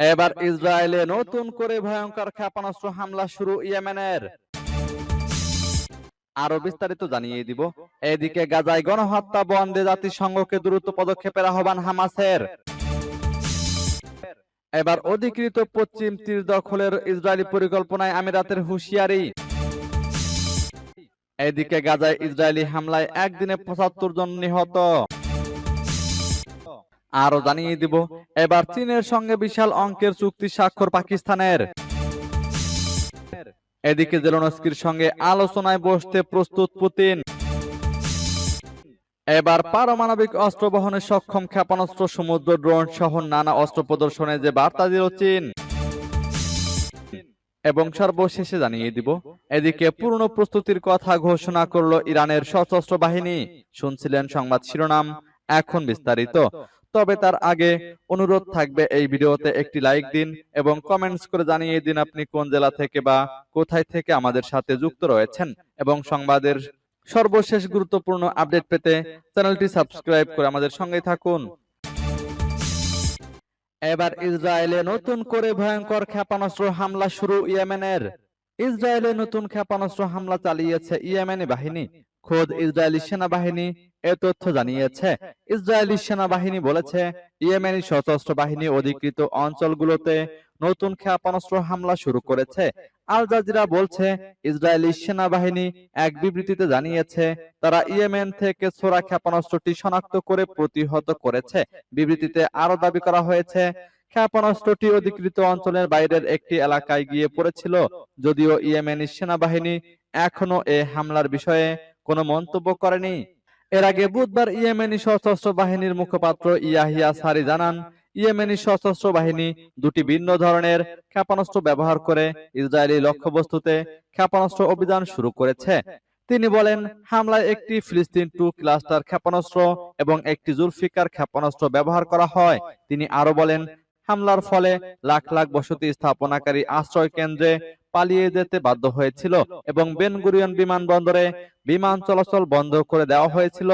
এবার ইসরায়েলে নতুন করে ভয়ঙ্কর ক্ষেপণাস্ত্র হামলা শুরু ইয়েমেনের। আরও বিস্তারিত জানিয়ে দিব। এদিকে গাজায় গণহত্যা বন্ধে জাতিসংঘকে দ্রুত পদক্ষেপের আহ্বান হামাসের। এবার অধিকৃত পশ্চিম তীর দখলের ইসরায়েলি পরিকল্পনায় আমিরাতের হুঁশিয়ারি। এদিকে গাজায় ইসরায়েলি হামলায় একদিনে পঁচাত্তর জন নিহত। আরও জানিয়ে দিব, এবার চীনের সঙ্গে বিশাল অঙ্কের চুক্তি স্বাক্ষর পাকিস্তানের। এদিকে জেলনস্কির সঙ্গে আলোচনায় বসতে প্রস্তুত পুতিন। এবার পারমাণবিক অস্ত্র বহনে সক্ষম ক্ষেপণাস্ত্র, সমুদ্র, ড্রোন সহ নানা অস্ত্র প্রদর্শনে যে বার্তা দিল চীন। এবং সর্বশেষে জানিয়ে দিব, এদিকে পূর্ণ প্রস্তুতির কথা ঘোষণা করল ইরানের সশস্ত্র বাহিনী। শুনছিলেন সংবাদ শিরোনাম, এখন বিস্তারিত। তবে তার আগে অনুরোধ থাকবে এই ভিডিওতে একটি লাইক দিন এবং কমেন্টস করে জানিয়ে দিন আপনি কোন জেলা থেকে বা কোথায় থেকে আমাদের সাথে যুক্ত রয়েছেন এবং সংবাদের সর্বশেষ গুরুত্বপূর্ণ আপডেট পেতে চ্যানেলটি সাবস্ক্রাইব করে আমাদের সঙ্গে থাকুন। এবার ইসরায়েলে নতুন করে ভয়ঙ্কর ক্ষেপণাস্ত্র হামলা শুরু ইয়েমেনের। ইসরায়েলে নতুন ক্ষেপণাস্ত্র হামলা চালিয়েছে ইয়েমেনি বাহিনী। খোদ ইসরায়েলি সেনাবাহিনী এ তথ্য জানিয়েছে। ইসরায়েলি সেনাবাহিনী বলেছে, ইয়েমেনি সশস্ত্র বাহিনী অধিকৃত অঞ্চলগুলোতে নতুন ক্ষেপণাস্ত্র হামলা শুরু করেছে। আল জাজিরা বলছে, ইসরায়েলি সেনাবাহিনী এক বিবৃতিতে জানিয়েছে, তারা ইয়েমেন থেকে ছোড়া ক্ষেপণাস্ত্রটি শনাক্ত করে প্রতিহত করেছে। বিবৃতিতে আরও দাবি করা হয়েছে ক্ষেপণাস্ত্রটি অধিকৃত অঞ্চলের বাইরের একটি এলাকায় গিয়ে পড়েছিল, যদিও ইয়েমেনি সেনাবাহিনী এখনও এ হামলার বিষয়ে কোনো মন্তব্য করেনি। এর আগে বুধবার ইয়েমেনি সশস্ত্র বাহিনীর মুখপাত্র ইয়াহিয়া সারি জানান, ইয়েমেনি সশস্ত্র বাহিনী দুটি ভিন্ন ধরনের ক্ষেপণাস্ত্র ব্যবহার করে ইসরায়েলি লক্ষ্যবস্তুতে ক্ষেপণাস্ত্র অভিযান শুরু করেছে। তিনি বলেন, হামলায় একটি ফিলিস্তিন টু ক্লাস্টার ক্ষেপণাস্ত্র এবং একটি জুলফিকার ক্ষেপণাস্ত্র ব্যবহার করা হয়। তিনি আরও বলেন হামলার ফলে লাখ লাখ বসতি স্থাপনাকারী আশ্রয় কেন্দ্রে পালিয়ে যেতে বাধ্য হয়েছিল এবং বেনগুরিয়ন বিমানবন্দরে বিমান চলাচল বন্ধ করে দেওয়া হয়েছিল।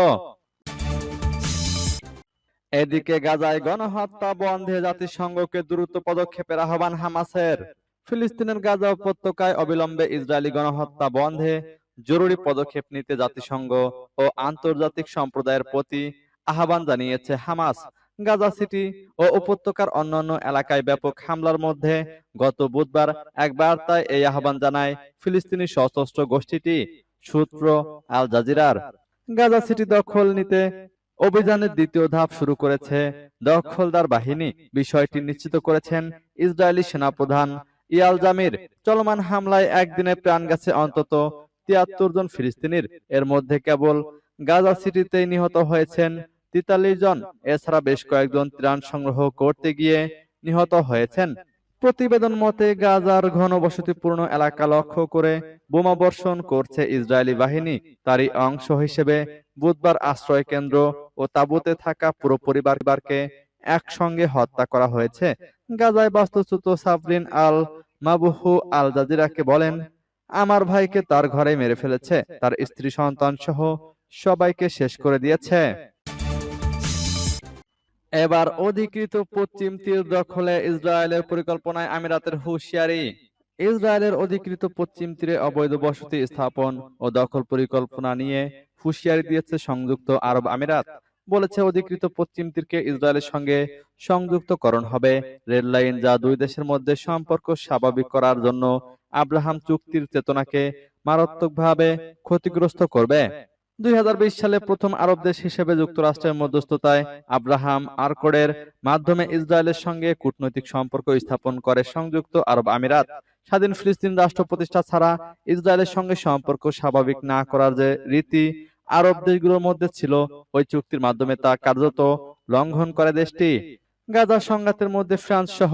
এদিকে গাজায় গণহত্যা বন্ধে জাতিসংঘকে দ্রুত পদক্ষেপের আহ্বান হামাসের। ফিলিস্তিনের গাজা উপত্যকায় অবিলম্বে ইসরায়েলি গণহত্যা বন্ধে জরুরি পদক্ষেপ নিতে জাতিসংঘ ও আন্তর্জাতিক সম্প্রদায়ের প্রতি আহ্বান জানিয়েছে হামাস। গাজা সিটি ও উপত্যকার অন্যান্য এলাকায় ব্যাপক হামলার মধ্যে গত বুধবার এক বার্তায় এই আহ্বান জানায় ফিলিস্তিনি সশস্ত্র গোষ্ঠীটি, সূত্র আল জাজিরার। গাজা সিটি দখল নিতে অভিযানের দ্বিতীয় ধাপ শুরু করেছে দখলদার বাহিনী, বিষয়টি নিশ্চিত করেছেন ইসরায়েলি সেনাপ্রধান ইয়াল জামির। চলমান হামলায় একদিনে প্রাণ গেছে অন্তত তিয়াত্তর জন ফিলিস্তিনির। এর মধ্যে কেবল গাজা সিটিতেই নিহত হয়েছেন তেতাল্লিশ জন। এছাড়া বেশ কয়েকজন ত্রাণ সংগ্রহ করতে গিয়ে নিহত হয়েছেন। প্রতিবেদন মতে গাজার ঘনবসতিপূর্ণ এলাকা লক্ষ্য করে বোমা বর্ষণ করছে ইসরায়েলি বাহিনী। তারই অংশ হিসেবে বুধবার আশ্রয় কেন্দ্র ও তাঁবুতে থাকা পুরো পরিবারকে একসঙ্গে হত্যা করা হয়েছে। গাজায় বাস্তুচ্যুত সাবরিন আল মাবুহু আল জাজিরাকে বলেন, আমার ভাইকে তার ঘরে মেরে ফেলেছে। তার স্ত্রী সন্তান সহ সবাইকে শেষ করে দিয়েছে। এবার অধিকৃত পশ্চিম তীর দখলে ইসরায়েলের পরিকল্পনায় আমিরাতের হুঁশিয়ারি। ইসরায়েলের অধিকৃত পশ্চিম তীরে অবৈধ বসতি স্থাপন ও দখল পরিকল্পনা নিয়ে হুঁশিয়ারি দিয়েছে সংযুক্ত আরব আমিরাত। বলেছে অধিকৃত পশ্চিম তীরকে ইসরায়েলের সঙ্গে সংযুক্তকরণ হবে। রেল লাইন যা দুই দেশের মধ্যে সম্পর্ক স্বাভাবিক করার জন্য আব্রাহাম চুক্তির চেতনাকে মারাত্মকভাবে ক্ষতিগ্রস্ত করবে। দুই সালে প্রথম আরব দেশ হিসেবে যুক্তরাষ্ট্রের মধ্যস্থতায় আব্রাহাম আরকোডের মাধ্যমে ইসরায়েলের সঙ্গে কূটনৈতিক সম্পর্ক স্থাপন করে সংযুক্ত আরব আমিরাত। স্বাধীন ফিলিস্তিন রাষ্ট্র প্রতিষ্ঠা ছাড়া ইসরায়েলের সঙ্গে সম্পর্ক স্বাভাবিক না করার যে রীতি আরব দেশগুলোর মধ্যে ছিল, ওই চুক্তির মাধ্যমে তা কার্যত লঙ্ঘন করে দেশটি। গাজা সংঘাতের মধ্যে ফ্রান্স সহ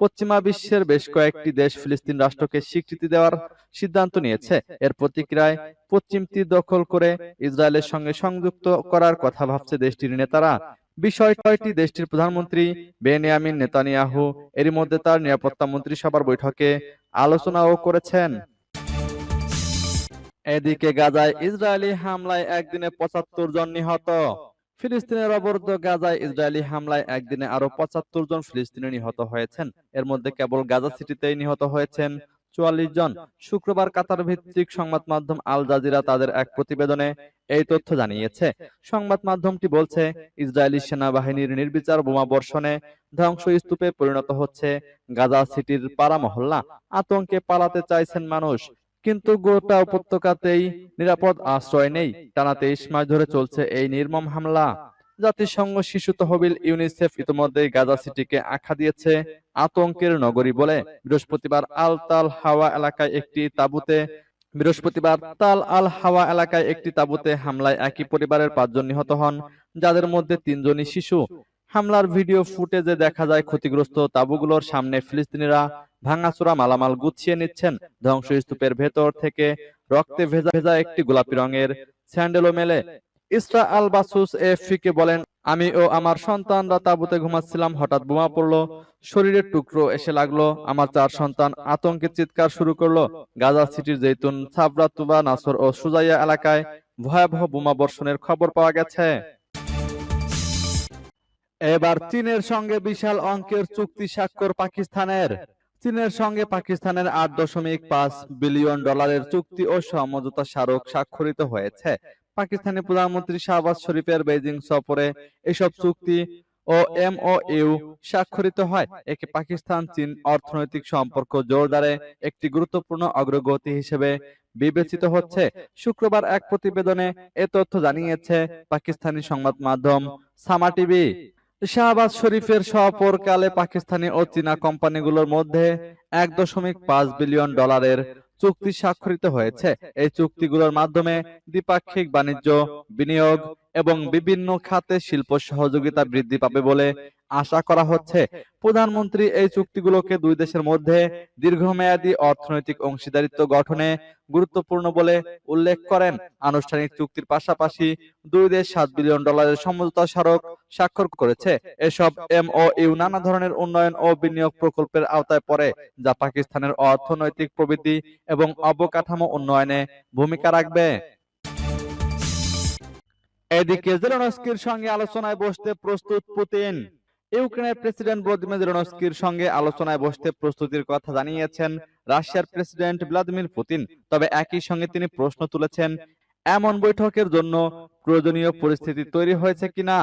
পশ্চিমা বিশ্বের বেশ কয়েকটি দেশ ফিলিস্তিন রাষ্ট্রকে স্বীকৃতি দেওয়ার সিদ্ধান্ত নিয়েছে। এর প্রতিক্রিয়ায় পশ্চিম তীর দখল করে ইসরায়েলের সঙ্গে সংযুক্ত করার কথা ভাবছে দেশটির নেতারা। বিষয়টি দেশটির প্রধানমন্ত্রী? Benjamin Netanyahu. এরই মধ্যে তার নিরাপত্তা মন্ত্রিসভার বৈঠকে আলোচনাও করেছেন। এদিকে গাজায় ইসরায়েলি হামলায় একদিনে পঁচাত্তর জন নিহত। ফিলিস্তিনের অবরুদ্ধ গাজায় ইসরায়েলি হামলায় একদিনে আরও পঁচাত্তর জন ফিলিস্তিনি নিহত হয়েছেন। এর মধ্যে কেবল গাজা সিটিতেই নিহত হয়েছেন চুয়াল্লিশ জন। শুক্রবার কাতার ভিত্তিক সংবাদ মাধ্যম আল জাজিরা তাদের এক প্রতিবেদনে এই তথ্য জানিয়েছে। সংবাদ মাধ্যমটি বলছে, ইসরায়েলি সেনাবাহিনীর নির্বিচার বোমা বর্ষণে ধ্বংসস্তূপে পরিণত হচ্ছে গাজা সিটির পাড়া মহল্লা। আতঙ্কে পালাতে চাইছেন মানুষ। কিন্তু গোটা উপত্যকাতেই নিরাপদ আশ্রয় নেই। টানা তেইশ মাস ধরে চলছে এই নির্মম হামলা। জাতিসংঘ শিশু তহবিল ইউনিসেফ ইতিমধ্যেই গাজা সিটিকে আখ্যা দিয়েছে আতঙ্কের নগরী বলে। বৃহস্পতিবার আল তাল হাওয়া এলাকায় একটি তাঁবুতে বৃহস্পতিবার তাল আল হাওয়া এলাকায় একটি তাঁবুতে হামলায় একই পরিবারের পাঁচজন নিহত হন। যাদের মধ্যে তিনজনই শিশু। হামলার ভিডিও ফুটেজে দেখা যায় ক্ষতিগ্রস্ত তাঁবুগুলোর সামনে ফিলিস্তিনিরা ভাঙাচোরা মালামাল গুছিয়ে নিচ্ছেন। ধ্বংসস্তূপের ভেতর থেকে রক্তে ভেজা ভেজা একটি গোলাপি রঙের স্যান্ডেলও মেলে। ইসরা আল বাসুস এফিকে বলেন, আমি ও আমার সন্তানরা তাঁবুতে ঘুমাচ্ছিলাম, হঠাৎ বোমা পড়ল, শরীরের টুকরো এসে লাগল, আমার চার সন্তান আতঙ্কে চিৎকার শুরু করল। গাজা সিটির জৈতুন সাবরা তুবা নাসর ও সুজাইয়া এলাকায় ভয়াবহ বোমা বর্ষণের খবর পাওয়া গেছে। এবার চীনের সঙ্গে বিশাল অঙ্কের চুক্তি স্বাক্ষর পাকিস্তানের। চীনের সঙ্গে পাকিস্তানের আট দশমিক পাঁচ বিলিয়ন ডলারের চুক্তি ও সমঝোতা স্মারক স্বাক্ষরিত হয়েছে। পাকিস্তানি প্রধানমন্ত্রী শাহবাজ শরীফের বেজিং সফরে এসব চুক্তি ও এমওইউ স্বাক্ষরিত হয়। একে পাকিস্তান চীন অর্থনৈতিক সম্পর্ক জোরদারে একটি গুরুত্বপূর্ণ অগ্রগতি হিসেবে বিবেচিত হচ্ছে। শুক্রবার এক প্রতিবেদনে এ তথ্য জানিয়েছে পাকিস্তানি সংবাদ মাধ্যম সামা টিভি। শাহবাজ শরীফের সফরকালে পাকিস্তানি ও চীনা কোম্পানিগুলোর মধ্যে এক দশমিক পাঁচ বিলিয়ন ডলারের চুক্তি স্বাক্ষরিত হয়েছে। এই চুক্তিগুলোর মাধ্যমে দ্বিপাক্ষিক বাণিজ্য, বিনিয়োগ এবং বিভিন্ন খাতে শিল্প সহযোগিতা বৃদ্ধি পাবে বলে আশা করা হচ্ছে প্রধানমন্ত্রী এই চুক্তিগুলোকে দুই দেশের মধ্যে দীর্ঘমেয়াদী অর্থনৈতিক অংশীদারিত্ব গঠনে গুরুত্বপূর্ণ বলে উল্লেখ করেন। আনুষ্ঠানিক চুক্তির পাশাপাশি দুই দেশ সাত বিলিয়ন ডলারের সমঝোতা স্মারক স্বাক্ষর করেছে। এসব এমওইউ নানা ধরনের উন্নয়ন ও বিনিয়োগ প্রকল্পের আওতায় পড়ে যা পাকিস্তানের অর্থনৈতিক প্রবৃদ্ধি এবং অবকাঠামো উন্নয়নে ভূমিকা রাখবে। এদিকে জেলেনস্কির সঙ্গে আলোচনায় বসতে প্রস্তুত পুতিন ইউক্রেনের প্রেসিডেন্ট ভ্লাদিমির জেলেনস্কির সঙ্গে আলোচনায় বসতে প্রস্তুতির কথা জানিয়েছেন রাশিয়ার প্রেসিডেন্ট ভ্লাদিমির পুতিন। তবে একই সঙ্গে তিনি প্রশ্ন তুলেছেন, এমন বৈঠকের জন্য প্রয়োজনীয় পরিস্থিতি তৈরি হয়েছে কিনা?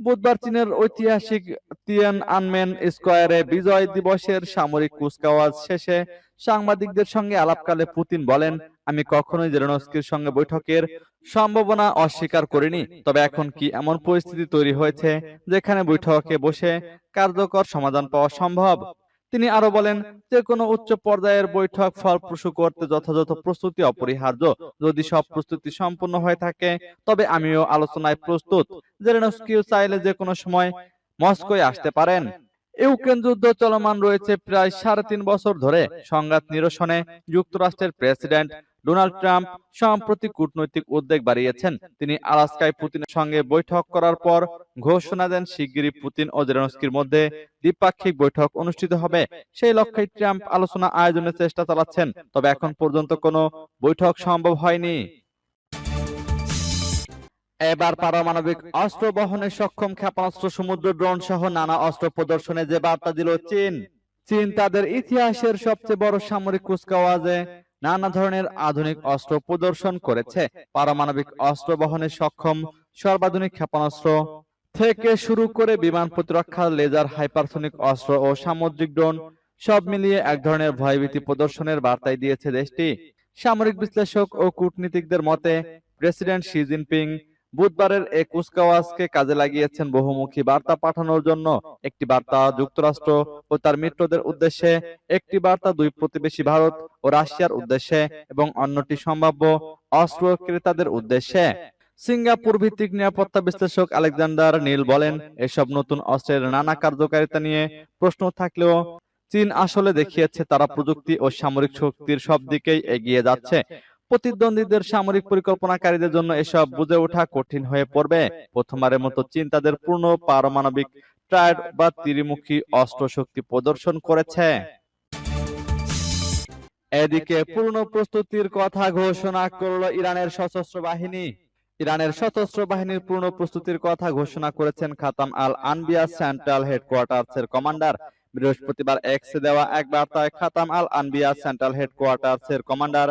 বুধবার চীনের ঐতিহাসিক তিয়ান আনমেন স্কোয়ারে বিজয় দিবসের সামরিক কুচকাওয়াজ শেষে সাংবাদিকদের সঙ্গে আলাপকালে পুতিন বলেন, আমি কখনোই জেরোনস্কির সঙ্গে বৈঠকের সম্ভাবনা অস্বীকার করিনি, তবে এখন কি এমন পরিস্থিতি তৈরি হয়েছে যেখানে বৈঠকে বসে কার্যকর সমাধান পাওয়া সম্ভব? তিনি আরও বলেন, যে কোনো উচ্চ পর্যায়ের বৈঠক ফলপ্রসূ করতে যথাযথ প্রস্তুতি অপরিহার্য। যদি সব প্রস্তুতি সম্পূর্ণ হয়ে থাকে, তবে আমিও আলোচনায় প্রস্তুত। জেলেনস্কিও চাইলে যে কোনো সময় মস্কোয় আসতে পারেন। ইউক্রেন যুদ্ধ চলমান রয়েছে প্রায় সাড়ে তিন বছর ধরে। সংঘাত নিরসনে যুক্তরাষ্ট্রের প্রেসিডেন্ট ডোনাল্ড ট্রাম্প সম্প্রতি কূটনৈতিক উদ্বেগ বাড়িয়েছেন। তিনি আলাস্কায় পুতিনের সঙ্গে বৈঠক করার পর ঘোষণা দেন, শিগগিরই পুতিন ও জেলেনস্কির মধ্যে দ্বিপাক্ষিক বৈঠক অনুষ্ঠিত হবে। সেই লক্ষ্যে ট্রাম্প আলোচনা আয়োজনের চেষ্টা চালাচ্ছেন, তবে এখন পর্যন্ত কোনো বৈঠক সম্ভব হয়নি। এবার পারমাণবিক অস্ত্র বহনে সক্ষম ক্ষেপণাস্ত্র, সমুদ্র ড্রোন সহ নানা অস্ত্র প্রদর্শনে যে বার্তা দিল চীন চীন তাদের ইতিহাসের সবচেয়ে বড় সামরিক কুচকাওয়াজে নানা ধরনের আধুনিক অস্ত্র প্রদর্শন করেছে। পারমাণবিক অস্ত্র বহনে সক্ষম সর্বাধুনিক ক্ষেপণাস্ত্র থেকে শুরু করে বিমান প্রতিরক্ষা, লেজার, হাইপারসনিক অস্ত্র ও সামুদ্রিক ড্রোন সব মিলিয়ে এক ধরনের ভয়ভীতি প্রদর্শনের বার্তাই দিয়েছে দেশটি। সামরিক বিশ্লেষক ও কূটনীতিকদের মতে, প্রেসিডেন্ট শি জিনপিং বুধবারের এই কুচকাওয়াজকে কাজে লাগিয়েছেন বহুমুখী বার্তা পাঠানোর জন্য একটি বার্তা যুক্তরাষ্ট্র ও তার মিত্রদের উদ্দেশ্যে, একটি বার্তা দুই প্রতিবেশী ভারত ও রাশিয়ার উদ্দেশ্যে এবং অন্যটি সম্ভাব্য অস্ত্র ক্রেতাদের উদ্দেশ্যে। সিঙ্গাপুর ভিত্তিক নিরাপত্তা বিশ্লেষক আলেকজান্ডার নীল বলেন, এসব নতুন অস্ত্রের নানা কার্যকারিতা নিয়ে প্রশ্ন থাকলেও চীন আসলে দেখিয়েছে তারা প্রযুক্তি ও সামরিক শক্তির সব দিকেই এগিয়ে যাচ্ছে। প্রতিদ্বন্দ্বীদের সামরিক পরিকল্পনাকারীদের জন্য এসব বুঝে ওঠা কঠিন হয়ে পড়বে। প্রথমবারের মতো চীন তাদের পূর্ণ পারমাণবিক ট্রায়াড বা ত্রিমুখী অস্ত্র শক্তি প্রদর্শন করেছে। এদিকে পূর্ণ প্রস্তুতির কথা ঘোষণা করল ইরানের সশস্ত্র বাহিনী। ইরানের সশস্ত্র বাহিনীর পূর্ণ প্রস্তুতির কথা ঘোষণা করেছেন খাতাম আল আনবিয়া সেন্ট্রাল হেডকোয়ার্টার্সের কমান্ডার। বৃহস্পতিবার এক্সে দেওয়া এক বার্তায় খাতাম আল আনবিয়া সেন্ট্রাল হেডকোয়ার্টার্সের কমান্ডার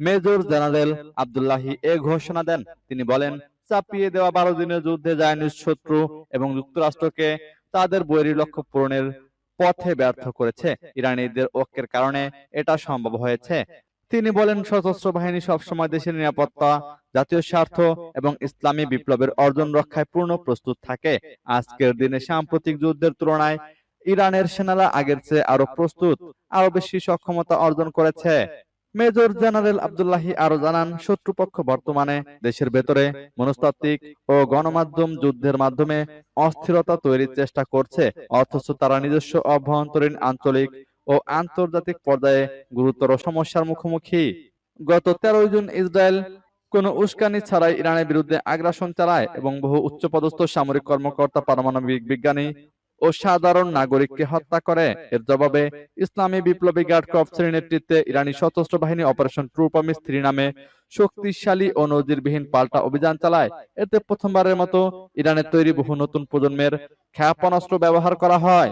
মেজর জেনারেল আব্দুল্লাহি এ ঘোষণা দেন। তিনি বলেন চাপিয়ে দেওয়া বারো দিনের যুদ্ধে জায়নিজ শত্রু এবং যুক্তরাষ্ট্রকে তাদের বৈরী লক্ষ্য পূরণের পথে ব্যর্থ করেছে। ইরানিদের ঐক্যের কারণে এটা সম্ভব হয়েছে। তিনি বলেন সশস্ত্র বাহিনী সবসময় দেশের নিরাপত্তা জাতীয় স্বার্থ এবং ইসলামী বিপ্লবের অর্জন রক্ষায় পূর্ণ প্রস্তুত থাকে। আজকের দিনে সাম্প্রতিক যুদ্ধের তুলনায় ইরানের সেনারা আগের চেয়ে আরও প্রস্তুত আরও বেশি সক্ষমতা অর্জন করেছে। মেজর জেনারেল আব্দুল্লাহি আরও জানান, শত্রুপক্ষ বর্তমানে দেশের ভেতরে মনস্তাত্ত্বিক ও গণমাধ্যম যুদ্ধের মাধ্যমে অস্থিরতা তৈরির চেষ্টা করছে, অথচ তারা নিজস্ব অভ্যন্তরীণ আঞ্চলিক ও আন্তর্জাতিক পর্যায়ে গুরুতর সমস্যার মুখোমুখি। গত তেরোই জুন ইসরায়েল কোনো উস্কানি ছাড়াই ইরানের বিরুদ্ধে আগ্রাসন চালায় এবং বহু উচ্চপদস্থ সামরিক কর্মকর্তা, পারমাণবিক বিজ্ঞানী ও সাধারণ নাগরিককে হত্যা করে। এর জবাবে, ইসলামী বিপ্লবী গার্ড কর্পসের নেতৃত্বে ইরানি সশস্ত্র বাহিনী অপারেশন ট্রু প্রমিস থ্রি নামে শক্তিশালী ও নজিরবিহীন পাল্টা অভিযান চালায়। এতে প্রথমবারের মতো ইরানের তৈরি বহু নতুন প্রজন্মের ক্ষেপণাস্ত্র ব্যবহার করা হয়।